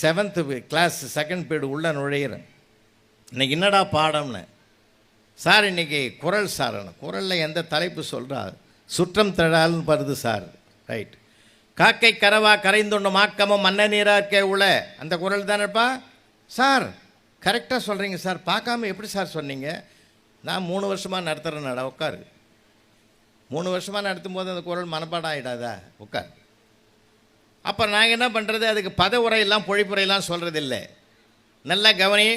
Seventh class second period உள்ளே நுழையிறேன். இன்னைக்கு என்னடா பாடம்னு? சார் இன்னைக்கு குரல் சார் குரலில் எந்த தலைப்பு சொல்கிறார் சுற்றம் திரடால்னு வருது சார். ரைட் காக்கை கரவா கரைந்துண்ட ஆக்கமும் மன்ன நீராக்கே உள்ள அந்த குரல் தானேப்பா? சார் கரெக்டாக சொல்கிறீங்க சார். பார்க்காம எப்படி சார் சொன்னீங்க? நான் மூணு வருஷமாக நடத்துகிறேன் நட உட்காரு. மூணு வருஷமாக நடத்தும் போது அந்த குரல் மனப்பாடம் ஆகிடாதா உட்கார். அப்போ நாங்கள் என்ன பண்ணுறது அதுக்கு பத உரையெல்லாம் பொழிப்புரையெல்லாம் சொல்கிறது இல்லை நல்லா கவனி.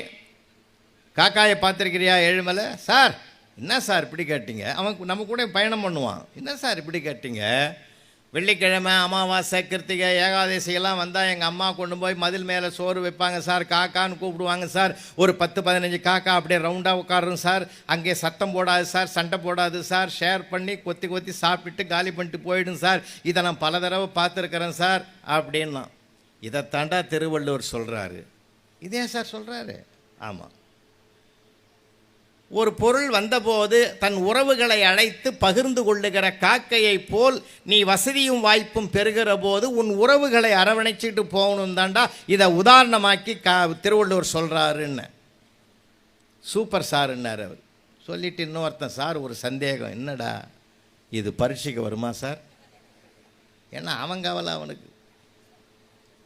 காக்காயை பார்த்துருக்கிறியா ஏழுமலை? சார் என்ன சார் இப்படி கேட்டீங்க? அவன் நம்ம கூட பயணம் பண்ணுவான். என்ன சார் இப்படி கேட்டீங்க? வெள்ளிக்கிழமை அமாவாசை கிருத்திகை ஏகாதசி எல்லாம் வந்தால் எங்கள் அம்மா கொண்டு போய் மதில் மேலே சோறு வைப்பாங்க சார். காக்கான்னு கூப்பிடுவாங்க சார். ஒரு பத்து பதினஞ்சு காக்கா அப்படியே ரவுண்டாக உட்காரும் சார். அங்கே சத்தம் போடாது சார் சண்டை போடாது சார். ஷேர் பண்ணி கொத்தி கொத்தி சாப்பிட்டு காலி பண்ணிட்டு போயிடும் சார். இதை நான் பல தடவை பார்த்துருக்குறேன் சார் அப்படின்னா இதை தாண்டா திருவள்ளுவர் சொல்கிறாரு இதே சார் சொல்கிறாரு ஆமாம் ஒரு பொருள் வந்தபோது தன் உறவுகளை அழைத்து பகிர்ந்து கொள்ளுகிற காக்கையைப் போல் நீ வசதியும் வாய்ப்பும் பெறுகிற போது உன் உறவுகளை அரவணைச்சிட்டு போகணும் தாண்டா. இதை உதாரணமாக்கி கா திருவள்ளுவர் சொல்கிறாருன்னு சூப்பர் சாருன்னார் அவர். சொல்லிட்டு இன்னொருத்தன் சார் ஒரு சந்தேகம். என்னடா? இது பரீட்சைக்கு வருமா சார்? ஏன்னா அவன் கவலை அவனுக்கு.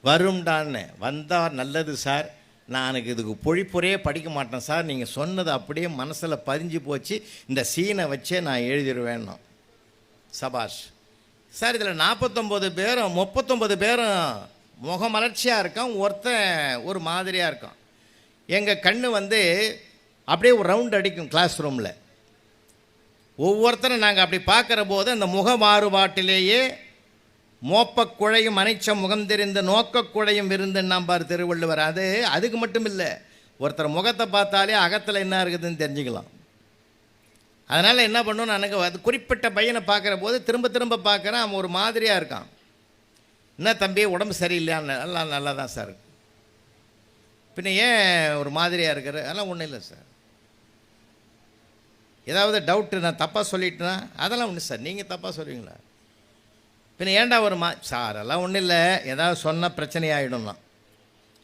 வரும்டான்னு. வந்தால் நல்லது சார். நான் எனக்கு இதுக்கு பொழிப்புரையே படிக்க மாட்டேன் சார். நீங்கள் சொன்னது அப்படியே மனசில் பதிஞ்சு போச்சு. இந்த சீனை வச்சே நான் எழுதிடுவேன்னா சபாஷ். சார் இதில் நாற்பத்தொம்போது பேரும் முப்பத்தொம்பது பேரும் முகமலர்ச்சியாக இருக்கான். ஒருத்தன் ஒரு மாதிரியாக இருக்கான். எங்கள் கண்ணு வந்து அப்படியே ஒரு ரவுண்ட் அடிக்கும் கிளாஸ் ரூமில் ஒவ்வொருத்தரும் நாங்கள் அப்படி பார்க்குற போது அந்த முக மாறுபாட்டிலேயே மோப்பக் குழையும் அனைச்ச முகம் தெரிந்த நோக்கக் குழையும் விருந்துன்னு நம்பார் திருவள்ளுவர். அது அதுக்கு மட்டும் இல்லை ஒருத்தர் முகத்தை பார்த்தாலே அகத்தில் என்ன இருக்குதுன்னு தெரிஞ்சுக்கலாம். அதனால் என்ன பண்ணணும் எனக்கு அது குறிப்பிட்ட பையனை பார்க்குற போது திரும்ப திரும்ப பார்க்குறேன் அவன் ஒரு மாதிரியாக இருக்கான். என்ன தம்பி உடம்பு சரியில்லையான்னு நல்லா நல்லா தான் சார் பின்ன ஏன் ஒரு மாதிரியாக இருக்கிற அதெல்லாம் ஒன்றும் இல்லை சார். ஏதாவது டவுட்டு நான் தப்பாக சொல்லிட்டேன்னா அதெல்லாம் ஒன்று சார். நீங்கள் தப்பாக சொல்லுவீங்களா பின்ன ஏன்டா வருமா? சார் அதெல்லாம் ஒன்றும் இல்லை. ஏதாவது சொன்னால் பிரச்சனையாகிடும் ஆகிடும்னா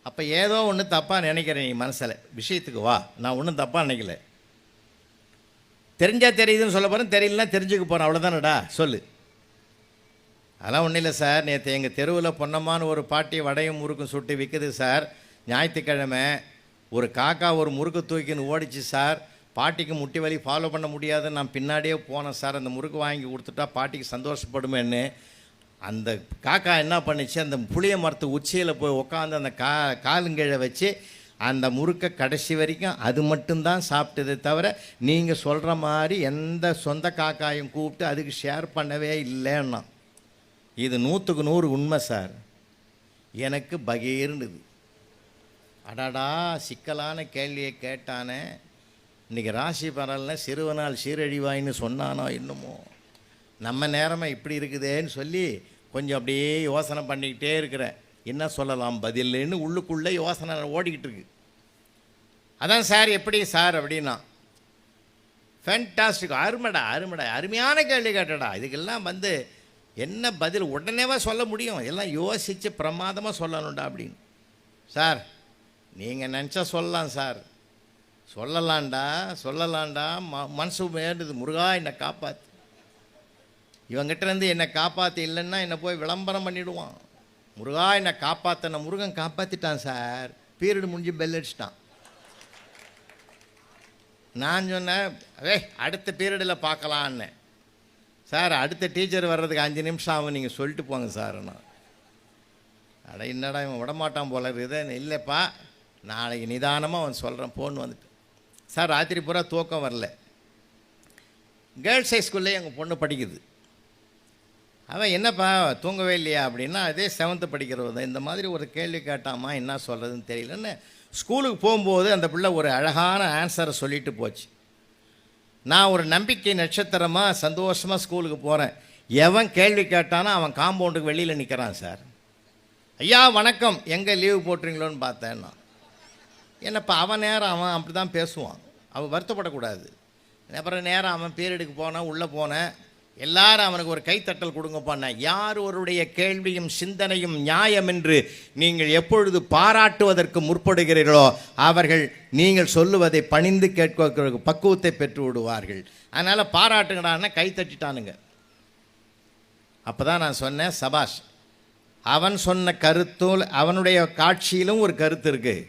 அப்போ ஏதோ ஒன்று தப்பாக நினைக்கிறேன் நீ மனசில். விஷயத்துக்கு வா. நான் ஒன்றும் தப்பாக நினைக்கல. தெரிஞ்சால் தெரியுதுன்னு சொல்ல போகிறேன் தெரியலனா தெரிஞ்சுக்க போகிறேன் அவ்வளோதானடா சொல்லு. அதெல்லாம் ஒன்றும் இல்லை சார். நேற்று எங்கள் தெருவில் பொன்னம்மான்னு ஒரு பாட்டி வடையும் முறுக்கும் சுட்டு விற்குது சார். ஞாயிற்றுக்கிழமை ஒரு காக்கா ஒரு முறுக்கு தூக்கின்னு ஓடிச்சு சார். பாட்டிக்கு முட்டி வலி ஃபாலோ பண்ண முடியாதுன்னு நான் பின்னாடியே போனேன் சார். அந்த முறுக்கு வாங்கி கொடுத்துட்டா பாட்டிக்கு சந்தோஷப்படுமேன்னு அந்த காக்கா என்ன பண்ணுச்சு அந்த புளிய மரத்து உச்சியில் போய் உட்காந்து அந்த கா காலுங்கீழ வச்சு அந்த முறுக்கை கடைசி வரைக்கும் அது மட்டும்தான் சாப்பிட்டதே தவிர நீங்கள் சொல்கிற மாதிரி எந்த சொந்த காக்காயும் கூப்பிட்டு அதுக்கு ஷேர் பண்ணவே இல்லைன்னா. இது நூற்றுக்கு நூறு உண்மை சார். எனக்கு பகீர்னுது அடாடா சிக்கலான கேள்வியை கேட்டானே. இன்றைக்கி ராசி பரல்ல சிறுவனால் சீரழிவாயின்னு சொன்னானோ இன்னுமோ நம்ம நேரமாக இப்படி இருக்குதேன்னு சொல்லி கொஞ்சம் அப்படியே யோசனை பண்ணிக்கிட்டே இருக்கிறேன். என்ன சொல்லலாம் பதில்னு உள்ளுக்குள்ளே யோசனை ஓடிக்கிட்டு இருக்கு. அதான் சார் எப்படி சார் அப்படின்னா ஃபேன்டாஸ்டிக் அருமைடா அருமைடா அருமையான கேள்வி கேட்டடா. இதுக்கெல்லாம் வந்து என்ன பதில் உடனேவா சொல்ல முடியும்? எல்லாம் யோசித்து பிரமாதமாக சொல்லணும்டா அப்படின்னு. சார் நீங்கள் நினச்சா சொல்லலாம் சார். சொல்லலாம்டா சொல்லலாம்டா. ம மனசு வேண்டுது முருகா என்னை காப்பாற்று இவங்கிட்டருந்து என்னை காப்பாற்ற இல்லைன்னா என்னை போய் விளம்பரம் பண்ணிவிடுவான் முருகா என்னை காப்பாற்றின முருகன் காப்பாற்றிட்டான் சார். பீரியட் முடிஞ்சு பெல் அடிச்சிட்டான். நான் சொன்னேன் ஏய் அடுத்த பீரியடில் பார்க்கலான்னு. சார் அடுத்த டீச்சர் வர்றதுக்கு அஞ்சு நிமிஷம் ஆகும். நீங்கள் சொல்லிட்டு போங்க சார் நான் அட என்னடா இவன் விடமாட்டான் போல இருக்குது. இல்லைப்பா நாளைக்கு நிதானமாக அவன் சொல்கிறேன் ஃபோன் வந்துட்டு. சார் ராத்திரி பூரா தூக்கம் வரல. கேர்ள்ஸ் ஹை ஸ்கூல்லே எங்கள் பொண்ணு படிக்குது. அவன் என்னப்பா தூங்கவே இல்லையா அப்படின்னா அதே செவன்த்து படிக்கிறவர் தான். இந்த மாதிரி ஒரு கேள்வி கேட்டாமா என்ன சொல்கிறதுன்னு தெரியலன்னு ஸ்கூலுக்கு போகும்போது அந்த பிள்ளை ஒரு அழகான ஆன்சரை சொல்லிட்டு போச்சு. நான் ஒரு நம்பிக்கை நட்சத்திரமாக சந்தோஷமாக ஸ்கூலுக்கு போகிறேன் எவன் கேள்வி கேட்டானோ அவன் காம்பவுண்டுக்கு வெளியில் நிற்கிறான் சார் ஐயா வணக்கம். எங்கே லீவு போட்டுறீங்களோன்னு பார்த்தேன் நான். என்னப்பா அவன் நேரம் அவன் அப்படி தான் பேசுவான். அவன் வருத்தப்படக்கூடாது. அப்புறம் நேரம் அவன் பீரியடுக்கு போனேன் உள்ளே போனேன். எல்லாரும் அவனுக்கு ஒரு கைத்தட்டல் கொடுங்கப்பாண்ண யார் ஒருடைய கேள்வியும் சிந்தனையும் நியாயம் என்று நீங்கள் எப்பொழுது பாராட்டுவதற்கு முற்படுகிறீர்களோ அவர்கள் நீங்கள் சொல்லுவதை பணிந்து கேட்க பக்குவத்தை பெற்று விடுவார்கள். அதனால் பாராட்டுங்கடான்னா கை தட்டிட்டானுங்க. அப்போ தான் நான் சொன்னேன் சபாஷ் அவன் சொன்ன கருத்தும் அவனுடைய காட்சியிலும் ஒரு கருத்து இருக்குது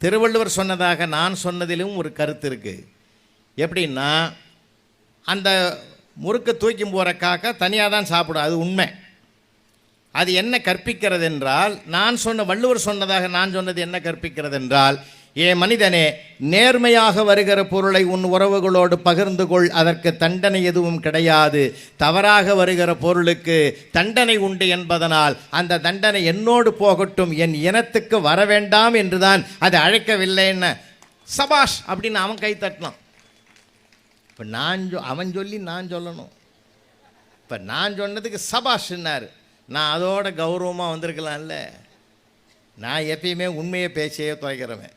திருவள்ளுவர் சொன்னதாக நான் சொன்னதிலும் ஒரு கருத்து இருக்குது எப்படின்னா அந்த முறுக்கு தூக்கி போகிற காக்கா தனியாக தான் சாப்பிடும். அது உண்மை. அது என்ன கற்பிக்கிறது என்றால் நான் சொன்ன வள்ளுவர் சொன்னதாக நான் சொன்னது என்ன கற்பிக்கிறது என்றால் ஏ மனிதனே நேர்மையாக வருகிற பொருளை உன் உறவுகளோடு பகிர்ந்து கொள். அதற்கு தண்டனை எதுவும் கிடையாது. தவறாக வருகிற பொருளுக்கு தண்டனை உண்டு என்பதனால் அந்த தண்டனை என்னோடு போகட்டும். என் இனத்துக்கு வர வேண்டாம் என்றுதான் அது அழைக்கவில்லைன்னு. சபாஷ் அப்படின்னு அவன் கை தட்டினான். இப்போ நான் சொ அவன் சொல்லி நான் சொல்லணும். இப்போ நான் சொன்னதுக்கு சபாஷ்னார் நான் அதோட கௌரவமாக வந்திருக்கலாம்ல. நான் எப்பயுமே உண்மையை பேச்சையே துவைக்கிறவன்.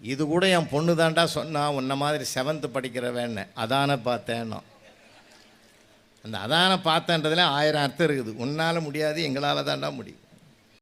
இது கூட என் பொண்ணு தாண்டா சொன்னா உன்ன மாதிரி செவன்த்து படிக்கிறவன்னு. அதான பார்த்தேனோ அந்த அதான பார்த்தன்றதுல ஆயிரம் அர்த்தம் இருக்குது. உன்னால் முடியாது எங்களால் தாண்டா முடியும்.